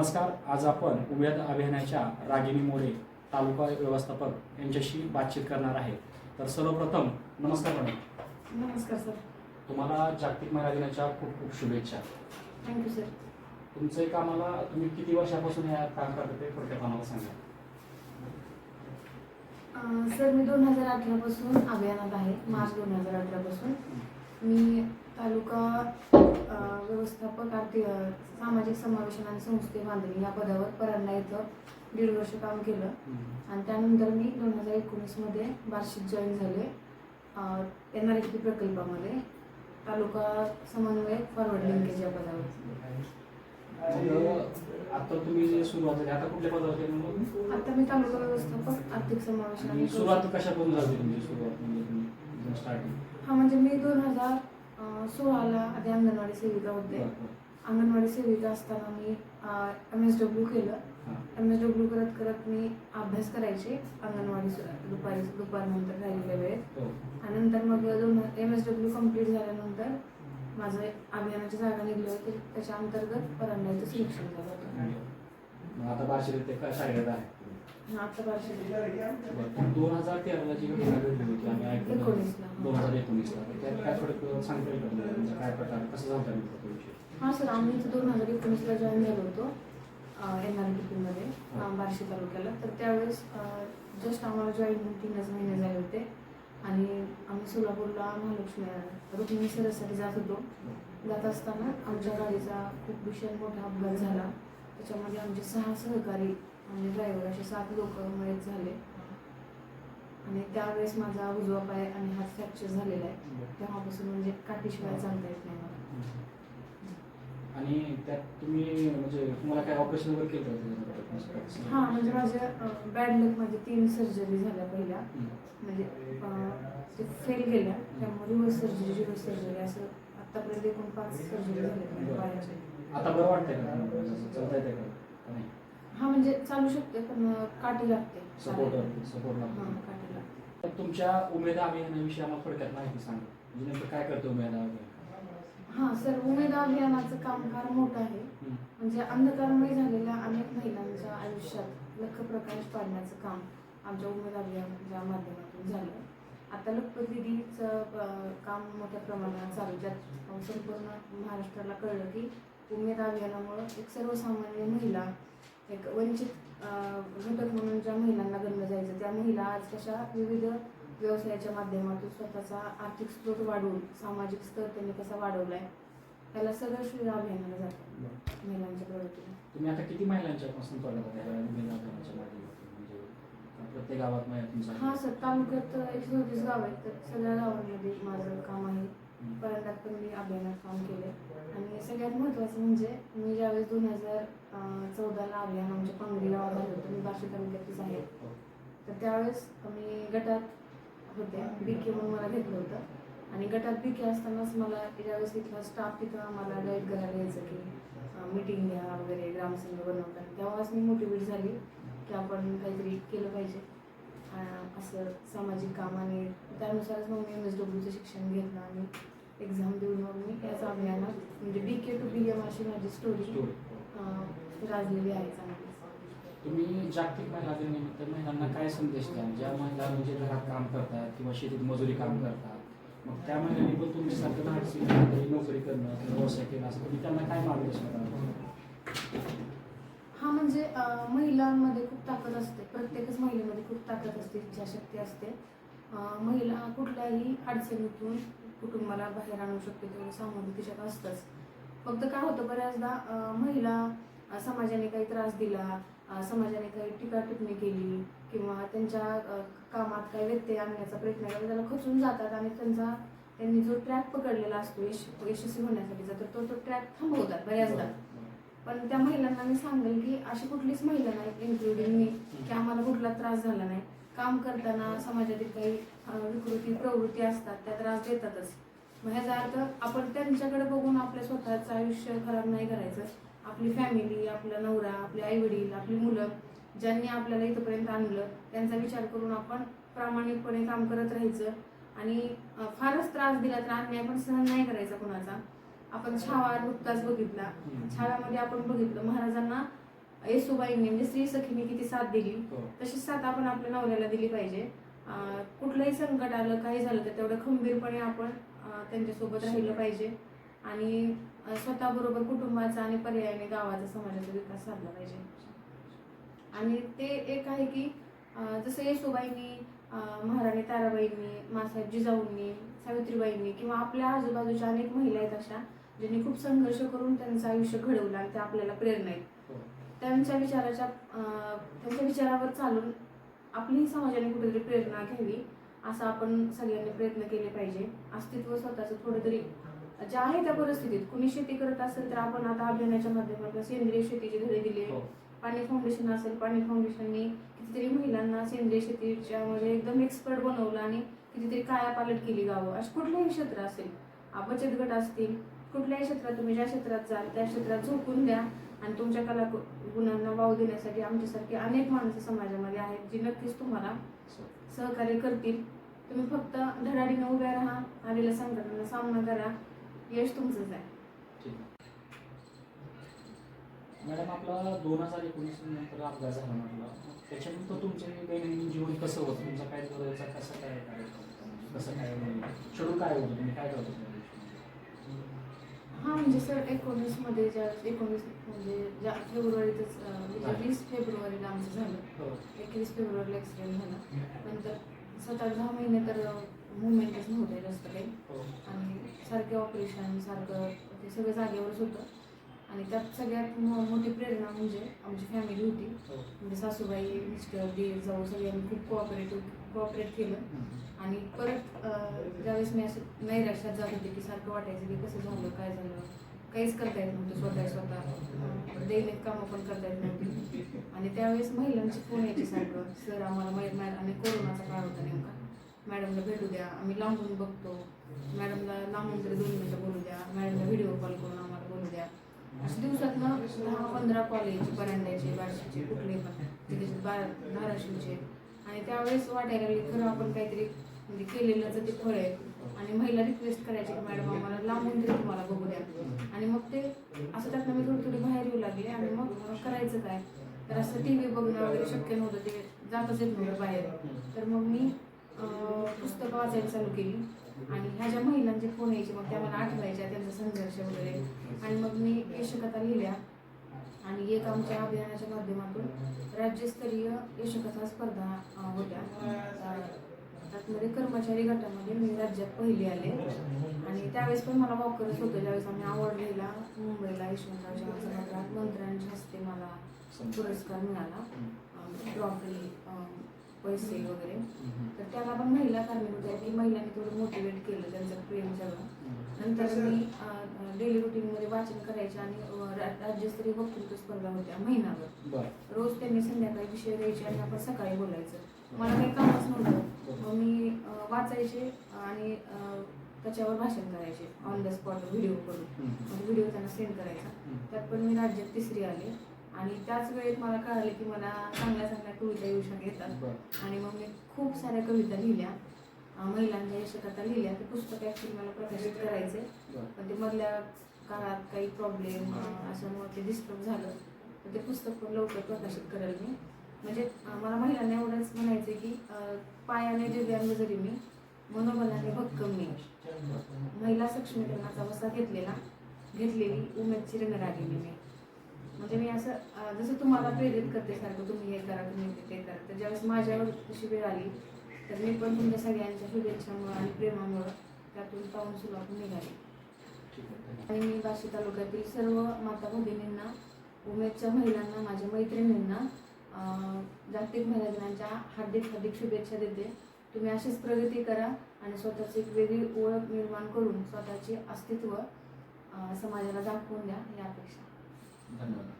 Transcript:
नमस्कार आज आपण उमेद अभियानाच्या रागिनी मोरे तालुका व्यवस्थापक यांच्याशी बातचीत करणार आहे. तर सर्वप्रथम नमस्कार मॅडम. नमस्कार सर. तुम्हाला जागतिक महिला दिनाच्या खूप खूप शुभेच्छा. थँक्यू सर तुमचं एक आम्हाला तुम्ही किती वर्षापासून या काम करता ते थोडक्यात आम्हाला सांगा. सर मी दोन हजार अठरापासून अभियानात आहे मार्च दोन हजार अठरापासून. मी तालुका व्यवस्थापक आर्थिक सामाजिक समावेशन आणि संस्थे बांधणी या पदावर परांडा इथं दीड वर्ष काम केलं. आणि त्यानंतर मी दोन हजार एकोणीसमध्ये बार्शीत जॉईन झाले एन आर एच पी प्रकल्पामध्ये. तालुका समन्वयक फॉरवर्ड लिंकेज या पदावर. आता तुम्ही जे सुरुवात झाली आता कुठल्या पदावर केली मग? आता मी तालुका व्यवस्थापक आर्थिक आणि सुरुवात कशापासून झाली तुमची सुरुवात म्हणजे स्टार्टिंग हा म्हणजे मी दोन हजार सोळाला आधी अंगणवाडी सेविका होते अंगणवाडी सेविका असताना मी एम एस डब्ल्यू केलं एम एस डब्ल्यू करत करत मी अभ्यास करायचे अंगणवाडी दुपारी दुपारनंतर राहिलेल्या वेळेत. आणि नंतर मग दोन एम एस डब्ल्यू कंप्लीट झाल्यानंतर माझं अभियानाची जागा निघली होती त्याच्या अंतर्गत परांडा इथं सिलेक्शन झालं होतं आता शाळेत आहे दोन हजार तेराला जी घटना घडली होती आम्ही ऐकलं दोन हजार एकोणीसला त्यात काय थोडं सांगता येईल म्हणजे काय प्रकार कसं झालं विषय हां सर आम्ही इथं दोन हजार एकोणीसला जॉईन झालो होतो एन आर टी पीमध्ये बार्शी तालुक्याला तर त्यावेळेस जस्ट आम्हाला जॉईन तीनच महिने झाले होते आणि आम्ही सोलापूरला महालक्ष्मी रुक्मिणी सरससाठी जात होतो जात असताना आमच्या गाडीचा खूप भीषण मोठा अपघात झाला. त्याच्यामध्ये आमचे सहा सहकारी म्हणजे ड्रायव्हर असे सात लोक मयत झाले. आणि त्यावेळेस माझा उजवा पाय आणि हात फ्रॅक्चर झालेला आहे. तेव्हापासून म्हणजे काठीशिवाय चालता येत नाही मला. आणि त्यात तुम्ही म्हणजे तुम्हाला काय ऑपरेशन वगैरे केलं? हा म्हणजे माझ्या बॅड लक माझे तीन सर्जरी झाल्या पहिल्या. म्हणजे ते फेल गेल्या. त्यामुळे रिव्हर्स सर्जरी रिव्हर्स सर्जरी असं आतापर्यंत एकूण पाच सर्जरी झाल्या आता बरं वाटतंय का तुम्हाला? जसं चलता येते का का नाही हा म्हणजे चालू शकते पण काठी लागते. सपोर्ट सपोर्ट हा लागतो काठी लागते. तर तुमच्या उमेद अभियानाविषयी आम्हाला थोडक्यात माहिती सांगा. म्हणजे नेमकं काय करतो उमेद अभियान? हा सर उमेद अभियानाचं काम फार मोठं आहे. म्हणजे अंधकारमय झालेल्या अनेक महिलांच्या आयुष्यात लख प्रकाश पाडण्याचं काम आमच्या उमेद अभियानाच्या माध्यमातून झालं आता लखपत दिदीचं अं, काम मोठ्या प्रमाणात चालू ज्यात संपूर्ण महाराष्ट्राला कळलं की उमेद अभियानामुळं एक सर्वसामान्य महिला एक वंचित घटक म्हणून ज्या महिलांना गणलं जायचं त्या महिला आज कशा विविध व्यवसायाच्या माध्यमातून स्वतःचा आर्थिक स्रोत वाढवून सामाजिक स्तर त्यांनी कसा वाढवलाय त्याला सगळं श्रेय अभियानाला जातं. महिलांच्या प्रगतीला. तुम्ही आता किती महिलांच्या पासून करत आहात या उमेद अभियानाच्या माध्यमातून म्हणजे प्रत्येक गावात हा सर तालुक्यात एक चौतीस गाव आहेत तर सगळ्या गावांमध्ये माझं काम आहे. हम्म. पण मी अभियानात काम केले आणि सगळ्यात महत्त्वाचं म्हणजे मी ज्यावेळेस दोन हजार चौदाला अभियान आमच्या पांगरी गावात आलं होतं मी बार्शी तालुक्यातच आहे. तर त्यावेळेस मी गटात होते बी के म्हणून मला घेतलं होतं. आणि गटात बी के असतानाच मला ज्यावेळेस तिथला स्टाफ तिथं आम्हाला गाईड करायला यायचं की मीटिंग घ्या वगैरे ग्रामसंघ बनवतात. तेव्हाच मी मोटिवेट झाली की आपण काहीतरी केलं पाहिजे. असं सामाजिक काम आणि त्यानुसारच मग मी एम एस डब्ल्यूचं शिक्षण घेतलं आणि एक्झाम देऊन मग मी याच अभियानात म्हणजे बी के टू बी एम अशी माझी स्टोरी स्टोरी राजलेली आहे चांगली. तुम्ही जागतिक महिला दिनानिमित्त महिलांना काय संदेश द्याल? ज्या महिला म्हणजे घरात काम करतात किंवा शेतीत मजुरी काम करतात मग त्या महिलांनी पण तुम्ही सारखं धाडसी नोकरी करणं किंवा व्यवसाय केला असं तुम्ही त्यांना काय मार्गदर्शन कराल? हा म्हणजे महिलांमध्ये खूप ताकद असते. प्रत्येकच महिलेमध्ये खूप ताकद असते इच्छाशक्ती असते. महिला कुठल्याही अडचणीतून कुटुंबाला बाहेर आणू शकते तेवढं सामोरं तिच्यात असतंच. फक्त काय होतं बऱ्याचदा महिला समाजाने काही त्रास दिला समाजाने काही टीका टिप्पणी केली किंवा त्यांच्या कामात काही व्यत्यय आणण्याचा प्रयत्न केला त्याला खचून जातात आणि त्यांचा त्यांनी जो ट्रॅक पकडलेला असतो यश यशस्वी होण्यासाठीचा तर तो तो ट्रॅक थांबवतात बऱ्याचदा. पण त्या महिलांना मी सांगेल की अशी कुठलीच महिला नाही इन्क्लुडिंग मी की आम्हाला कुठला त्रास झाला नाही. काम करताना समाजातील काही विकृती प्रवृत्ती असतात त्या त्रास देतातच. मग ह्याचा अर्थ आपण त्यांच्याकडे बघून आपल्या स्वतःचं आयुष्य खराब नाही करायचं. आपली फॅमिली आपला नवरा आपले आई वडील आपली मुलं ज्यांनी आपल्याला इथंपर्यंत आणलं त्यांचा विचार करून आपण प्रामाणिकपणे काम करत राहायचं. आणि फारच त्रास दिला तर अन्याय पण सहन नाही करायचा कोणाचा. आपण छावा नुकताच बघितला. छाव्यामध्ये आपण बघितलं महाराजांना येसुबाईंनी म्हणजे स्त्री सखीने किती साथ दिली. हो. तशीच साथ आपण आपल्या नवऱ्याला दिली पाहिजे. कुठलंही संकट आलं काही झालं तर तेवढं खंबीरपणे आपण त्यांच्यासोबत राहिलं पाहिजे. आणि स्वतःबरोबर कुटुंबाचा आणि पर्यायाने गावाचा समाजाचा विकास साधला पाहिजे. आणि ते एक आहे की जसं येसुबाईंनी महाराणी ताराबाईंनी मासाहेब जिजाऊंनी सावित्रीबाईंनी किंवा आपल्या आजूबाजूच्या अनेक महिला आहेत अशा ज्यांनी खूप संघर्ष करून त्यांचं आयुष्य घडवलं आणि ते आपल्याला प्रेरणा आहेत. हो. त्यांच्या विचाराच्या त्यांच्या विचारावर चालून आपलीही समाजाने कुठेतरी प्रेरणा घ्यावी असं आपण सगळ्यांनी प्रयत्न केले पाहिजे. अस्तित्व स्वतःचं थोडं तरी जे आहे त्या परिस्थितीत. कुणी शेती करत असेल तर आपण आता अभियानाच्या माध्यमातून सेंद्रिय शेतीचे धडे दिले हो. पाणी फाउंडेशन असेल पाणी फाउंडेशननी कितीतरी महिलांना सेंद्रिय शेतीच्या मध्ये एकदम एक्सपर्ट बनवलं आणि कितीतरी कायापालट केली गावं. असं कुठलंही क्षेत्र असेल बचत गट असतील कुठल्याही क्षेत्रात तुम्ही ज्या क्षेत्रात जाल त्या क्षेत्रात झोकून द्या आणि तुमच्या कला गुणांना वाव देण्यासाठी आमच्यासारखे अनेक माणसं समाजामध्ये आहेत जी नक्कीच तुम्हाला सहकार्य करतील. तुम्ही फक्त धडाडीनं उभ्या राहा आलेल्या संकटांना सामना करा यश तुमचंच आहे. मॅडम आपला दोन हजार एकोणीस नंतर अपघात झाला म्हटला. त्याच्यानंतर तुमचे दैनंदिन जीवन कसं होतं? तुमचा काय दररोजचा म्हणजे कसं काय कसं काय शेड्यूल काय होतं? तुम्ही काय करत होता? हा म्हणजे सर एकोणीसमध्ये ज्या एकोणीस म्हणजे ज्या फेब्रुवारीतच म्हणजे वीस फेब्रुवारीला आमचं झालं. हो. एकवीस फेब्रुवारीला ॲक्सिडेंट झाला. नंतर सात आठ दहा महिने तर मुवमेंटच नव्हते जास्त काही आणि सारखे ऑपरेशन सारखं ते सगळं जागेवरच होतं. आणि त्यात सगळ्यात मो- मोठी प्रेरणा म्हणजे आमची फॅमिली होती. हो. म्हणजे सासूबाई मिस्टर दीर जाऊ सगळ्यांनी खूप कोऑपरेटिव्ह कोऑपरेट केलं. आणि परत ज्यावेळेस मी असं नैराश्यात जात होते की सारखं वाटायचं की कसं झालं काय झालं? काहीच करता येत नव्हतं स्वतः स्वतः. दैनिक कामं पण करता येत नव्हती. आणि त्यावेळेस महिलांचे फोन यायचे सारखं. सर आम्हाला मै मॅ आणि कोरोनाचा काळ होता नेमका. मॅडमला भेटू द्या आम्ही लांबून बघतो. मॅडमला लांबून तरी दोन मिनटं बोलू द्या. मॅडमला व्हिडिओ कॉल करून आम्हाला बोलू द्या. अशा दिवसातनं दहा पंधरा कॉलेज यायचे परांड्याचे बार्शीचे कुठले पण. बार बा धाराशिवचे. आणि त्यावेळेस वाटायला लागले खरं आपण काहीतरी म्हणजे केलेलं ते फळ आहे. आणि महिला रिक्वेस्ट करायची की मॅडम आम्हाला लांबून तरी तुम्हाला बघू द्या. आणि मग ते असं त्यातनं मी थोडी थोडी बाहेर येऊ लागले आणि मग करायचं काय? तर असं टी व्ही बघणं वगैरे शक्य नव्हतं ते जातच येत नव्हतं बाहेर. तर मग मी पुस्तकं वाचायला चालू केली. आणि ह्या ज्या महिलांचे फोन यायचे मग त्या मला आठवायच्या त्यांचा संघर्ष वगैरे. आणि मग मी यशकथा लिहिल्या. आणि एक आमच्या अभियानाच्या माध्यमातून राज्यस्तरीय यशकथा स्पर्धा होत्या. त्यातमध्ये कर्मचारी गटामध्ये मी राज्यात पहिली आले. आणि त्यावेळेस पण मला वॉकरच होतं. ज्यावेळेस आम्ही आवड लिहिला मुंबईला यशवंतराव सभागृहात मंत्र्यांच्या हस्ते मला पुरस्कार मिळाला. ट्रॉफी पैसे वगैरे. तर त्याला पण महिला कारणीभूत आहे की महिलांनी थोडं मोटिवेट केलं त्यांचं प्रेम सगळं. नंतर मी डेली रुटीनमध्ये वाचन करायचे आणि राज्यस्तरीय वक्तृत्व स्पर्धा होत्या महिनाभर. रोज त्यांनी संध्याकाळी विषय द्यायचे आणि आपण सकाळी बोलायचं. मला काही कामच नव्हतं. मग मी वाचायचे आणि त्याच्यावर भाषण करायचे. ऑन द स्पॉट व्हिडिओ करून. व्हिडिओ त्यांना सेंड करायचा. त्यात पण मी राज्यात तिसरी आले. आणि त्याच वेळेत मला कळालं की मला चांगल्या चांगल्या कविता येऊ शकतात. आणि मग मी खूप साऱ्या कविता लिहिल्या. महिलांच्या यशकथा लिहिल्या. ते पुस्तक ॲक्च्युली मला प्रकाशित करायचे. पण ते मधल्या काळात काही प्रॉब्लेम अशामुळे ते डिस्टर्ब झालं. तर ते पुस्तक पण लवकर प्रकाशित करेल मी. म्हणजे मला महिलांना एवढंच म्हणायचं की पायाने दिव्यांग जरी मी मनोबलाने भक्कम मी. महिला सक्षमीकरणाचा वसा घेतलेला घेतलेली उमेदची रणरागिणी मी. म्हणजे मी असं जसं तुम्हाला प्रेरित करते सारखं तुम्ही हे करा तुम्ही ते- करा. तर ज्यावेळेस माझ्यावर तशी वेळ आली तर मी पण तुमच्या सगळ्यांच्या शुभेच्छामुळं आणि प्रेमामुळं त्यातून पाऊन सुरुवात निघाली. आणि मी बाशी तालुक्यातील सर्व माता भगिनींना उमेदच्या महिलांना माझ्या मैत्रिणींना जागतिक महिला दिनाच्या हार्दिक हार्दिक शुभेच्छा देते. तुम्ही अशीच प्रगती करा आणि स्वतःची एक वेगळी ओळख निर्माण करून स्वतःचे अस्तित्व समाजाला दाखवून द्या ही अपेक्षा धन्यवाद